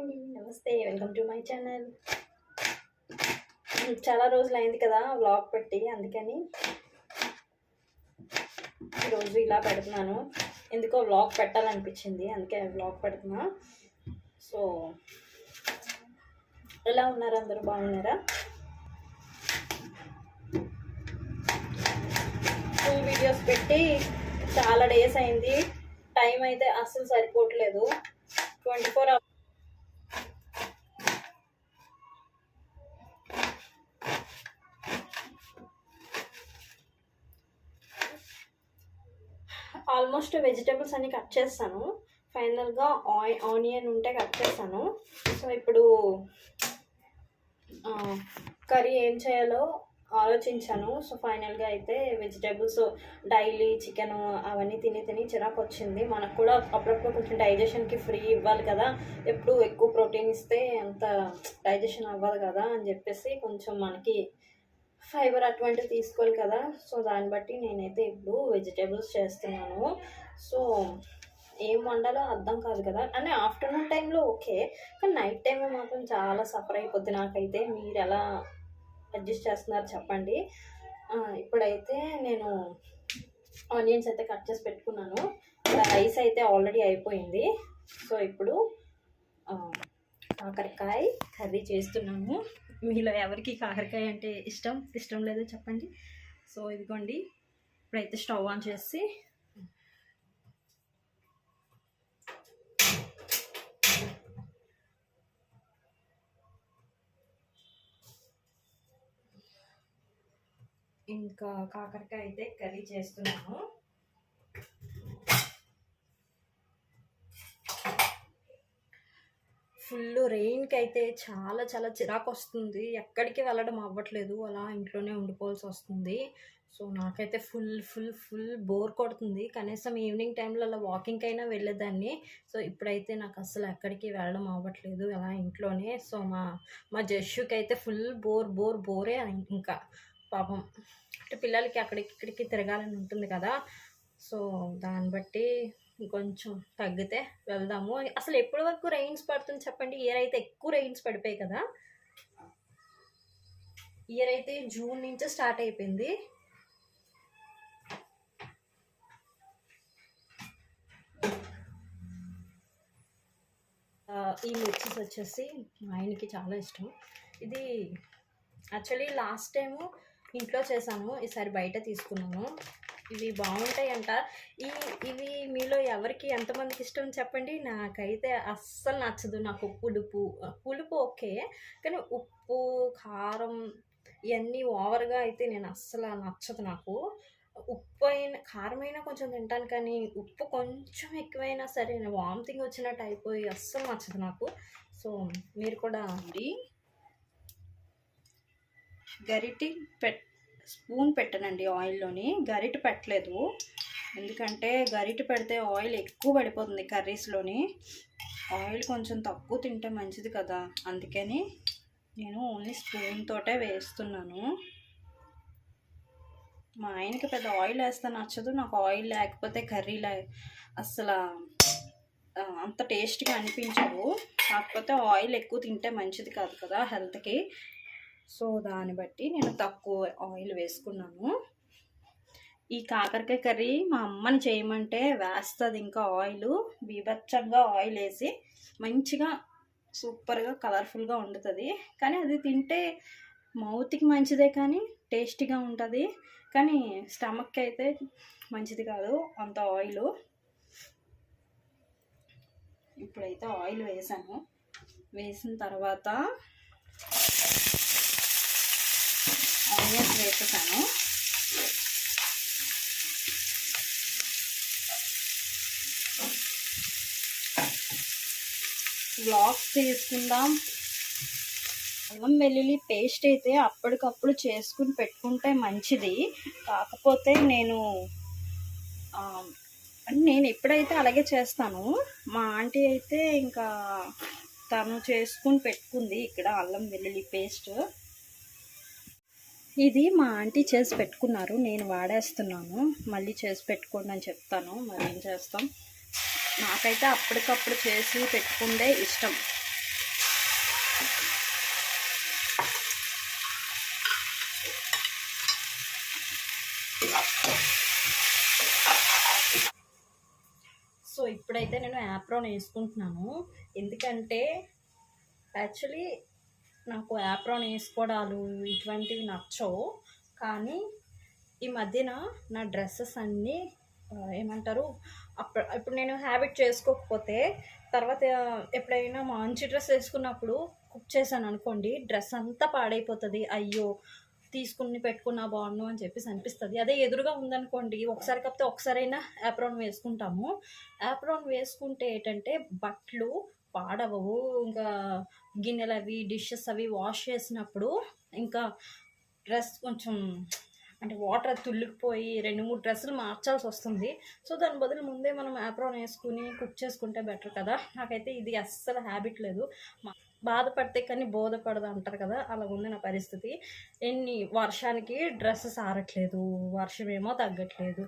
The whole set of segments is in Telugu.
అండి నమస్తే వెల్కమ్ టు మై ఛానల్. చాలా రోజులు అయింది కదా వ్లాగ్ పెట్టి అందుకని ఈరోజు ఇలా పెడుతున్నాను. ఎందుకో వ్లాగ్ పెట్టాలనిపించింది అందుకే వ్లాగ్ పెడుతున్నా. సో ఎలా ఉన్నారు అందరూ? బాగున్నారా? ఫుల్ వీడియోస్ పెట్టి చాలా డేస్ అయింది. టైం అయితే అస్సలు సరిపోవట్లేదు. Twenty four hours almost vegetables అన్ని కట్ చేస్తాను. ఫైనల్గా ఆయి ఆనియన్ ఉంటే కట్ చేస్తాను. సో ఇప్పుడు కర్రీ ఏం చేయాలో ఆలోచించాను. సో ఫైనల్గా అయితే వెజిటేబుల్స్ డైలీ చికెన్ అవన్నీ తిని తిని చిరాకు వచ్చింది. మనకు కూడా అప్పుడప్పుడు కొంచెం డైజెషన్కి ఫ్రీ ఇవ్వాలి కదా. ఎప్పుడు ఎక్కువ ప్రోటీన్ ఇస్తే అంత డైజెషన్ అవ్వదు కదా అని చెప్పేసి కొంచెం మనకి ఫైబర్ అటువంటివి తీసుకోవాలి కదా. సో దాన్ని బట్టి నేనైతే ఇప్పుడు వెజిటేబుల్స్ చేస్తున్నాను. సో ఏం వండాలో అర్థం కాదు కదా. అంటే ఆఫ్టర్నూన్ టైంలో ఓకే కానీ నైట్ టైంలో మాత్రం చాలా సఫర్ అయిపోద్ది నాకైతే. మీరు ఎలా అడ్జస్ట్ చేస్తున్నారు చెప్పండి. ఇప్పుడైతే నేను ఆనియన్స్ అయితే కట్ చేసి పెట్టుకున్నాను. రైస్ అయితే ఆల్రెడీ అయిపోయింది. సో ఇప్పుడు కాకరకాయ కర్రీ చేస్తున్నాను మీలో ఎవరికి కాకరకాయ అంటే ఇష్టం ఇష్టం లేదో చెప్పండి. సో ఇదిగోండి ఇప్పుడైతే స్టవ్ ఆన్ చేసి ఇంకా కాకరకాయ అయితే కర్రీ చేస్తున్నాను ఫుల్ రెయిన్కి అయితే చాలా చాలా చిరాకు వస్తుంది ఎక్కడికి వెళ్ళడం అవ్వట్లేదు. అలా ఇంట్లోనే ఉండిపోవాల్సి వస్తుంది. సో నాకైతే ఫుల్ ఫుల్ ఫుల్ బోర్ కొడుతుంది. కనీసం ఈవినింగ్ టైంలో అలా వాకింగ్కి అయినా వెళ్ళేదాన్ని. సో ఇప్పుడైతే నాకు అసలు ఎక్కడికి వెళ్ళడం అవ్వట్లేదు. అలా ఇంట్లోనే. సో మా మా జస్సుకి అయితే ఫుల్ బోర్ బోర్ బోరే ఇంకా పాపం. అంటే పిల్లలకి అక్కడికి ఇక్కడికి తిరగాలని ఉంటుంది కదా. సో దాన్ని బట్టి ఇంకొంచెం తగ్గితే వెళ్దాము. అసలు ఎప్పటి వరకు రెయిన్స్ పడుతుంది చెప్పండి? ఇయర్ అయితే ఎక్కువ రెయిన్స్ పడిపోయాయి కదా. ఇయర్ అయితే జూన్ నుంచి స్టార్ట్ అయిపోయింది. ఈ మిర్చిస్ వచ్చేసి మా ఆయనకి చాలా ఇష్టం. ఇది యాక్చువల్లీ లాస్ట్ టైము ఇంట్లో చేశాను. ఈసారి బయట తీసుకున్నాను. ఇవి బాగుంటాయంట. ఈ ఇవి మీలో ఎవరికి ఎంతమందికి ఇష్టం చెప్పండి. నాకైతే అస్సలు నచ్చదు నాకు పులుపు. పులుపు ఓకే కానీ ఉప్పు కారం ఇవన్నీ ఓవర్గా అయితే నేను అస్సలు నచ్చదు నాకు. ఉప్పు అయిన కారమైనా కొంచెం తింటాను కానీ ఉప్పు కొంచెం ఎక్కువైనా సరే వామిటింగ్ వచ్చినట్టు అయిపోయి అస్సలు నచ్చదు నాకు. సో మీరు కూడా అండి గరిటి పెట్ స్పూన్ పెట్టనండి ఆయిల్లోని. గరిట పెట్టలేదు. ఎందుకంటే గరిట పెడితే ఆయిల్ ఎక్కువ పడిపోతుంది కర్రీస్లోని. ఆయిల్ కొంచెం తక్కువ తింటే మంచిది కదా. అందుకని నేను ఓన్లీ స్పూన్ తోటే వేస్తున్నాను. మా ఆయనకి పెద్ద ఆయిల్ వేస్తే నచ్చదు. నాకు ఆయిల్ లేకపోతే కర్రీలా అసలు అంత టేస్ట్గా అనిపించవు కాకపోతే ఆయిల్ ఎక్కువ తింటే మంచిది కాదు కదా హెల్త్కి. సో దాన్ని బట్టి నేను తక్కువ ఆయిల్ వేసుకున్నాను. ఈ కాకరకాయ కర్రీ మా అమ్మని చేయమంటే వేస్తుంది ఇంకా ఆయిల్ బీభత్సంగా ఆయిల్ వేసి మంచిగా సూపర్గా కలర్ఫుల్గా వండుతుంది. కానీ అది తింటే మౌత్కి మంచిదే కానీ టేస్టీగా ఉంటుంది. కానీ స్టమక్కి అయితే మంచిది కాదు అంత ఆయిల్. ఇప్పుడైతే ఆయిల్ వేసాను. వేసిన తర్వాత ఆనియన్స్ వేసేసాను బ్లాక్స్ తీసుకుందాం. అల్లం వెల్లుల్లి పేస్ట్ అయితే అప్పటికప్పుడు చేసుకుని పెట్టుకుంటే మంచిది. కాకపోతే నేను నేను ఎప్పుడైతే అలాగే చేస్తాను. మా ఆంటీ అయితే ఇంకా తను చేసుకుని పెట్టుకుంది ఇక్కడ అల్లం వెల్లుల్లి పేస్ట్. ఇది మా ఆంటీ చేసి పెట్టుకున్నారు. నేను వాడేస్తున్నాను. మళ్ళీ చేసి పెట్టుకోండి అని చెప్తాను. మరి ఏం చేస్తాం? నాకైతే అప్పటికప్పుడు చేసి పెట్టుకుంటే ఇష్టం. సో ఇప్పుడైతే నేను యాప్రాన్ వేసుకుంటున్నాను. ఎందుకంటే యాక్చువల్లీ నాకు యాప్రాన్ వేసుకోవడాలు ఇటువంటివి నచ్చవు. కానీ ఈ మధ్యన నా డ్రెస్సెస్ అన్నీ ఏమంటారు అప్పుడు ఇప్పుడు నేను హ్యాబిట్ చేసుకోకపోతే తర్వాత ఎప్పుడైనా మంచి డ్రెస్ వేసుకున్నప్పుడు కుక్ చేశాను అనుకోండి డ్రెస్ అంతా పాడైపోతుంది. అయ్యో తీసుకుని పెట్టుకున్నా బాగుండు అని చెప్పేసి అనిపిస్తుంది. అదే ఎదురుగా ఉందనుకోండి ఒకసారి కాకపోతే ఒకసారైనా యాప్రాన్ వేసుకుంటాము. యాప్రాన్ వేసుకుంటే ఏంటంటే బట్టలు పాడవవు. ఇంకా గిన్నెలు అవి డిషెస్ అవి వాష్ చేసినప్పుడు ఇంకా డ్రెస్ కొంచెం అంటే వాటర్ తుల్లిపోయి రెండు మూడు డ్రెస్సులు మార్చాల్సి వస్తుంది. సో దాని బదులు ముందే మనం యాప్రాన్ వేసుకుని కుక్ చేసుకుంటే బెటర్ కదా. నాకైతే ఇది అస్సలు హ్యాబిట్ లేదు. బాధపడితే కానీ బోధపడదు అంటారు కదా అలా ఉంది నా పరిస్థితి. ఎన్ని వర్షానికి డ్రెస్సెస్ ఆరట్లేదు వర్షం ఏమో తగ్గట్లేదు.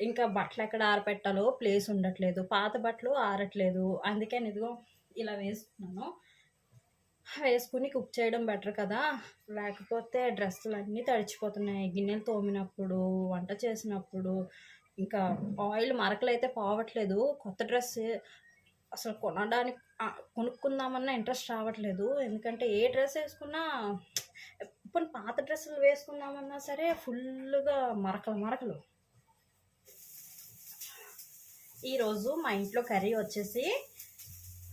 ఇంకా బట్టలు ఎక్కడ ఆరపెట్టాలో ప్లేస్ ఉండట్లేదు పాత బట్టలు ఆరట్లేదు. అందుకని ఇదిగో ఇలా వేసుకున్నాను వేసుకుని కుక్ చేయడం బెటర్ కదా. లేకపోతే డ్రెస్సులు అన్నీ తడిచిపోతున్నాయి. గిన్నెలు తోమినప్పుడు వంట చేసినప్పుడు. ఇంకా ఆయిల్ మరకలు అయితే పోవట్లేదు. కొత్త డ్రెస్ అసలు కొనడానికి కొనుక్కుందామన్న కొనుక్కుందామన్నా ఇంట్రెస్ట్ రావట్లేదు. ఎందుకంటే ఏ డ్రెస్ వేసుకున్నా ఇప్పుడు పాత డ్రెస్సులు వేసుకుందామన్నా సరే ఫుల్గా మరకలు మరకలు. ఈరోజు మా ఇంట్లో కర్రీ వచ్చేసి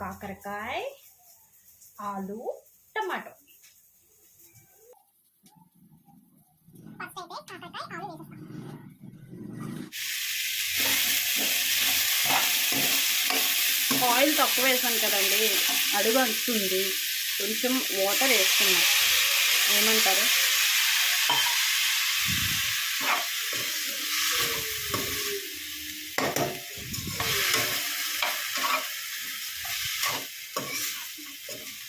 కాకరకాయ ఆలు టమాటో. ఆయిల్ తక్కువ వేసాను కదండి అడుగు అంటుంది కొంచెం వాటర్ వేసుకున్నాం ఏమంటారు?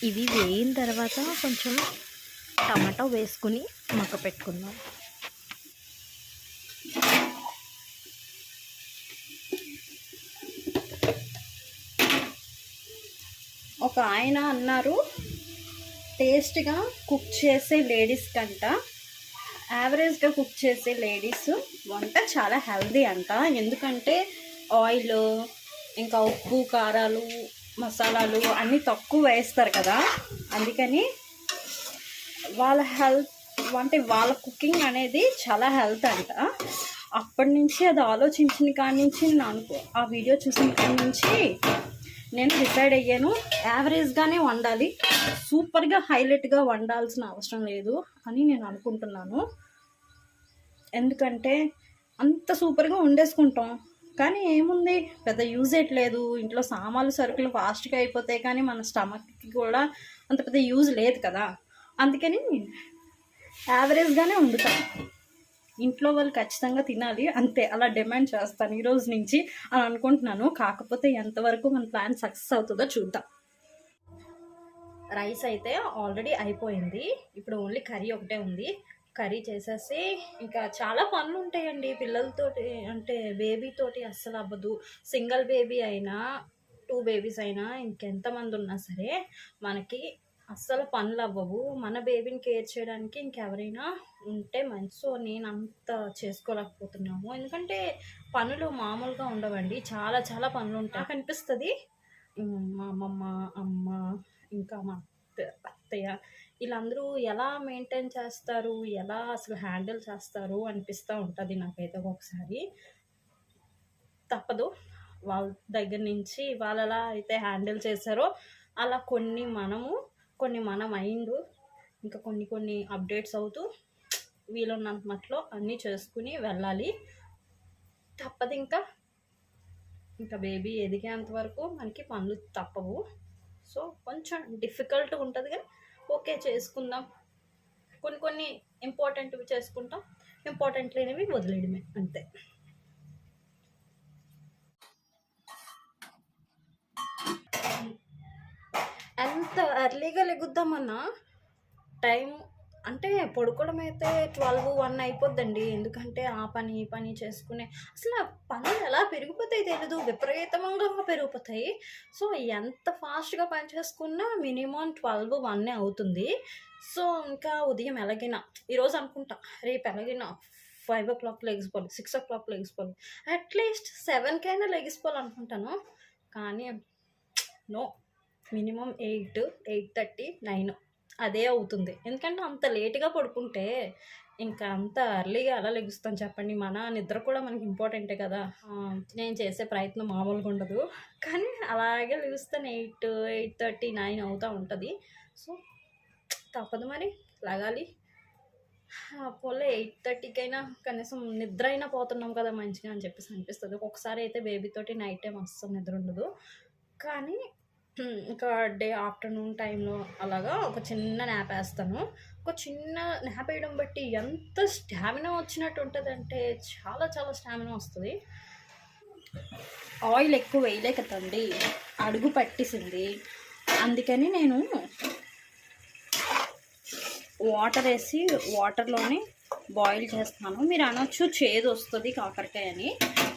ఇవి వేయిన తర్వాత కొంచెం టమాటో వేసుకుని మక్క పెట్టుకుందాం. ఒక ఆయన అన్నారు టేస్ట్గా కుక్ చేసే లేడీస్ కంట యావరేజ్గా కుక్ చేసే లేడీస్ వంట చాలా హెల్దీ అంట. ఎందుకంటే ఆయిల్ ఇంకా ఉప్పు కారాలు మసాలాలు అన్నీ తక్కువ వేస్తారు కదా. అందుకని వాళ్ళ హెల్త్ అంటే వాళ్ళ కుకింగ్ అనేది చాలా హెల్త్ అంట. అప్పటి నుంచి అది ఆలోచించిన కాడి నుంచి నేను అనుకో ఆ వీడియో చూసిన కాడి నుంచి నేను డిసైడ్ అయ్యాను యావరేజ్గానే వండాలి సూపర్గా హైలైట్గా వండాల్సిన అవసరం లేదు అని నేను అనుకుంటున్నాను. ఎందుకంటే అంత సూపర్గా వండేసుకుంటాం. కానీ ఏముంది? పెద్ద యూజ్ లేదు. ఇంట్లో సామాన్లు సరుకులు ఫాస్ట్గా అయిపోతాయి కానీ మన స్టమక్కి కూడా అంత పెద్ద యూజ్ లేదు కదా. అందుకని యావరేజ్గానే వండుతాను ఇంట్లో వాళ్ళు ఖచ్చితంగా తినాలి. అంతే. అలా డిమాండ్ చేస్తాను ఈ రోజు నుంచి అని అనుకుంటున్నాను. కాకపోతే ఎంతవరకు మన ప్లాన్ సక్సెస్ అవుతుందో చూద్దాం. రైస్ అయితే ఆల్రెడీ అయిపోయింది. ఇప్పుడు ఓన్లీ కర్రీ ఒకటే ఉంది. కర్రీ చేసేసి ఇంకా చాలా పనులు ఉంటాయండి పిల్లలతోటి అంటే బేబీతోటి అస్సలు అవ్వదు. సింగిల్ బేబీ అయినా టూ బేబీస్ అయినా ఇంకెంతమంది ఉన్నా సరే మనకి అస్సలు పనులు అవ్వవు. మన బేబీని కేర్ చేయడానికి ఇంకెవరైనా ఉంటే మంచి సో నేను అంత చేసుకోలేకపోతున్నాము. ఎందుకంటే పనులు మామూలుగా ఉండవండి. చాలా చాలా పనులు ఉంటాయి. కనిపిస్తుంది అనిపిస్తుంది మా అమ్మమ్మ అమ్మ ఇంకా మా అత్త- అత్తయ్య వీళ్ళందరూ ఎలా మెయింటైన్ చేస్తారు? ఎలా అసలు హ్యాండిల్ చేస్తారు? అనిపిస్తూ ఉంటుంది నాకైతే ఒకసారి తప్పదు. వాళ్ళ దగ్గర నుంచి వాళ్ళు ఎలా అయితే హ్యాండిల్ చేశారో అలా కొన్ని మనము కొన్ని మన మైండ్ ఇంకా కొన్ని కొన్ని అప్డేట్స్ అవుతూ వీలున్నంత మట్లో అన్నీ చేసుకుని వెళ్ళాలి. తప్పదు ఇంకా. ఇంకా బేబీ ఎదిగేంత వరకు మనకి పనులు తప్పవు. సో కొంచెం డిఫికల్ట్ ఉంటుంది కానీ ఓకే చేసుకుందాం. కొన్ని కొన్ని ఇంపార్టెంట్వి చేసుకుంటాం. ఇంపార్టెంట్ లేనివి వదిలేయడమే అంతే. ఎంత ఎర్లీగా లెగుద్దామన్నా టైం అంటే పడుకోవడం అయితే ట్వెల్వ్ వన్ అయిపోద్దండి. ఎందుకంటే ఆ పని ఈ పని చేసుకునే అసలు ఆ పనులు ఎలా పెరిగిపోతాయి తెలీదు. విపరీతంగా పెరిగిపోతాయి. సో ఎంత ఫాస్ట్గా పని చేసుకున్నా మినిమం ట్వెల్వ్ వన్ అవుతుంది. సో ఇంకా ఉదయం ఎలాగైనా ఈరోజు అనుకుంటా రేపు ఎలాగైనా ఫైవ్ ఓ క్లాక్ లెగిసిపోవాలి సిక్స్ ఓ క్లాక్ లెగిసిపోవాలి. అట్లీస్ట్ సెవెన్కైనా లెగిసిపోవాలనుకుంటాను కానీ no minimum eight eight thirty nine. అదే అవుతుంది. ఎందుకంటే అంత లేట్గా పడుకుంటే ఇంకా అంత అర్లీగా ఎలా లెగుస్తాను చెప్పండి. మన నిద్ర కూడా మనకి ఇంపార్టెంటే కదా. నేను చేసే ప్రయత్నం మామూలుగా ఉండదు. కానీ అలాగే లెగుస్తాను. ఎయిట్ ఎయిట్ థర్టీ నైన్ అవుతూ ఉంటుంది. సో తప్పదు మరి. లగాలి. పోలే ఎయిట్ థర్టీకైనా కనీసం నిద్ర అయినా పోతున్నాం కదా మంచిగా అని చెప్పేసి అనిపిస్తుంది. ఒక్కొక్కసారి అయితే బేబీతోటి నైట్ టైం అస్సలు నిద్ర ఉండదు. కానీ ఇంకా డే ఆఫ్టర్నూన్ టైంలో అలాగా ఒక చిన్న న్యాప్ వేస్తాను. ఒక చిన్న న్యాప్ వేయడం బట్టి ఎంత స్టామినా వచ్చినట్టు ఉంటుందంటే చాలా చాలా స్టామినా వస్తుంది. ఆయిల్ ఎక్కువ వేయలే కదండి అడుగు పట్టేసింది. అందుకని నేను వాటర్ వేసి వాటర్లోనే బాయిల్ చేస్తాను. మీరు అనొచ్చు చేదు వస్తుంది కాకరకాయ అని.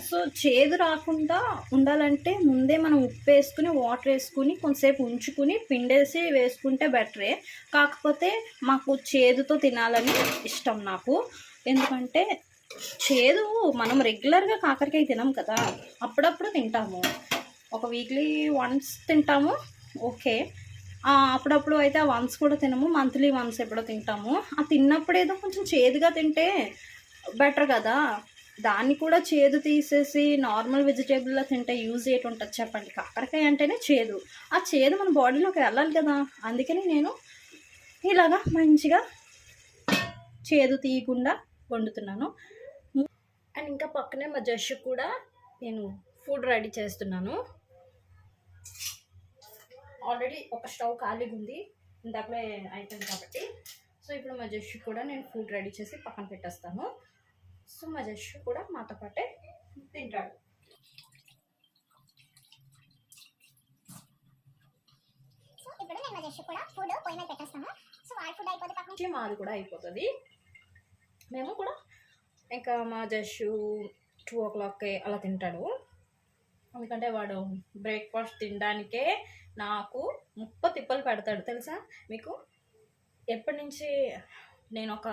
సో చేదు రాకుండా ఉండాలంటే ముందే మనం ఉప్పు వేసుకుని వాటర్ వేసుకుని కొంతసేపు ఉంచుకుని పిండేసి వేసుకుంటే బెటరే. కాకపోతే మాకు చేదుతో తినాలని ఇష్టం నాకు. ఎందుకంటే చేదు మనం రెగ్యులర్గా కాకరకాయ తినాం కదా. అప్పుడప్పుడు తింటాము. ఒక వీక్లీ వన్స్ తింటాము. ఓకే. అప్పుడప్పుడు అయితే ఆ వన్స్ కూడా తినము మంత్లీ వన్స్ ఎప్పుడో తింటాము. ఆ తిన్నప్పుడు ఏదో కొంచెం చేదుగా తింటే బెటర్ కదా. దాన్ని కూడా చేదు తీసేసి నార్మల్ వెజిటేబుల్లో తింటే యూజ్ ఏంటి ఉంటుంది చెప్పండి. కాకరకాయ అంటేనే చేదు. ఆ చేదు మన బాడీలోకి వెళ్ళాలి కదా. అందుకని నేను ఇలాగా మంచిగా చేదు తీయకుండా వండుతున్నాను. అండ్ ఇంకా పక్కనే మా జష్ కూడా నేను ఫుడ్ రెడీ చేస్తున్నాను. ఆల్రెడీ ఒక స్టవ్ ఖాళీగా ఉంది ఇందాకలే అయిపోయింది కాబట్టి. సో ఇప్పుడు మా జష్ కూడా నేను ఫుడ్ రెడీ చేసి పక్కన పెట్టేస్తాను. సో మా జష్ కూడా మాతో పాటే తింటాడు. మీద కూడా అయిపోతుంది. మేము కూడా ఇంకా మా జష్ టూ ఓ క్లాక్ అలా తింటాడు. ఎందుకంటే వాడు బ్రేక్ఫాస్ట్ తినడానికే నాకు ముప్ప తిప్పలు పెడతాడు తెలుసా? మీకు ఎప్పటి నుంచి నేను ఒక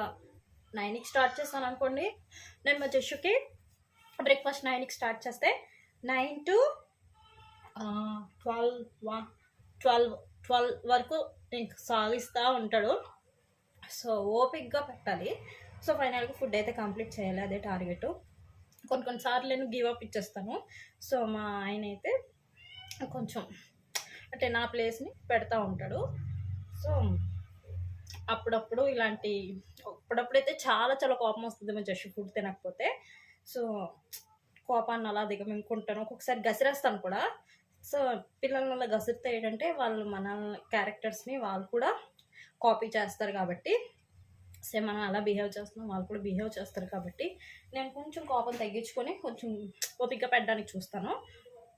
నైన్కి స్టార్ట్ చేస్తాను అనుకోండి. నేను మా జస్సుకి బ్రేక్ఫాస్ట్ నైన్కి స్టార్ట్ చేస్తే nine to twelve one twelve twelve వరకు ఇంక సాగిస్తూ ఉంటాడు. సో ఓపిక్గా పెట్టాలి. సో ఫైనల్గా ఫుడ్ అయితే కంప్లీట్ చేయాలి అదే టార్గెట్. కొన్ని కొన్నిసార్లు నేను గివ్ అప్ ఇచ్చేస్తాను. సో మా ఆయన అయితే కొంచెం అంటే నా ప్లేస్ని పెడతా ఉంటాడు. సో అప్పుడప్పుడు ఇలాంటి అప్పుడప్పుడైతే చాలా చాలా కోపం వస్తుంది మేము జస్ట్ ఫుడ్ తినకపోతే. సో కోపాన్ని అలా దిగమింగుకుంటాను. ఒక్కొక్కసారి గసిరేస్తాను కూడా. సో పిల్లల్ని అలా గసిరితే ఏంటంటే వాళ్ళు మన క్యారెక్టర్స్ని వాళ్ళు కూడా కాపీ చేస్తారు కాబట్టి సేమ్ మనం అలా బిహేవ్ చేస్తున్నాం వాళ్ళు కూడా బిహేవ్ చేస్తారు కాబట్టి నేను కొంచెం కోపం తగ్గించుకొని కొంచెం ఓపిక పెట్టడానికి చూస్తాను.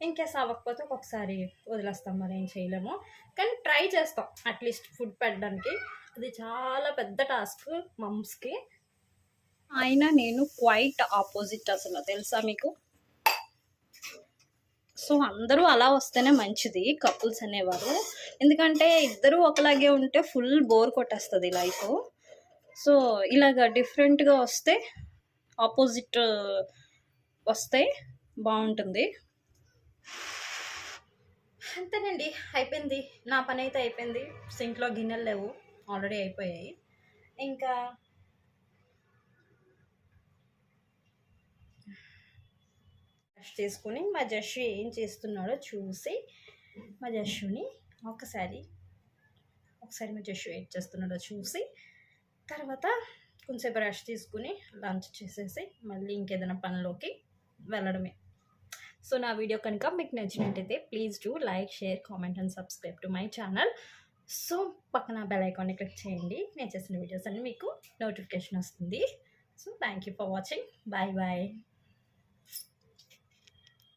ఇంకేస్ అవ్వకపోతే ఒక్కొక్కసారి వదిలేస్తాం మరి ఏం చేయలేము. కానీ ట్రై చేస్తాం అట్లీస్ట్ ఫుడ్ పెట్టడానికి. అది చాలా పెద్ద టాస్క్ మమ్స్కి అయినా నేను క్వైట్ ఆపోజిట్ అసలు తెలుసా మీకు? సో అందరూ అలా వస్తేనే మంచిది కపుల్స్ అనేవారు. ఎందుకంటే ఇద్దరు ఒకలాగే ఉంటే ఫుల్ బోర్ కొట్టేస్తుంది లైఫ్ సో ఇలాగ డిఫరెంట్గా వస్తే ఆపోజిట్ వస్తే బాగుంటుంది అంతేనండి. అయిపోయింది. నా పని అయితే అయిపోయింది. సింక్లో గిన్నెలు లేవు. ఆల్రెడీ అయిపోయాయి. ఇంకా బ్రష్ తీసుకుని మా జస్సు ఏం చేస్తున్నాడో చూసి మా జస్సుని ఒకసారి ఒకసారి మా జస్సు ఏం చేస్తున్నాడో చూసి తర్వాత కొంచెం రెస్ట్ తీసుకుని లంచ్ చేసేసి మళ్ళీ ఇంకేదైనా పనిలోకి వెళ్ళడమే. సో నా వీడియో కనుక మీకు నచ్చినట్టయితే please do like share comment and subscribe to my channel so పక్కన బెల్ ఐకాన్ని క్లిక్ చేయండి. నేను చేసిన వీడియోస్ అన్ని మీకు నోటిఫికేషన్ వస్తుంది. So thank you for watching bye bye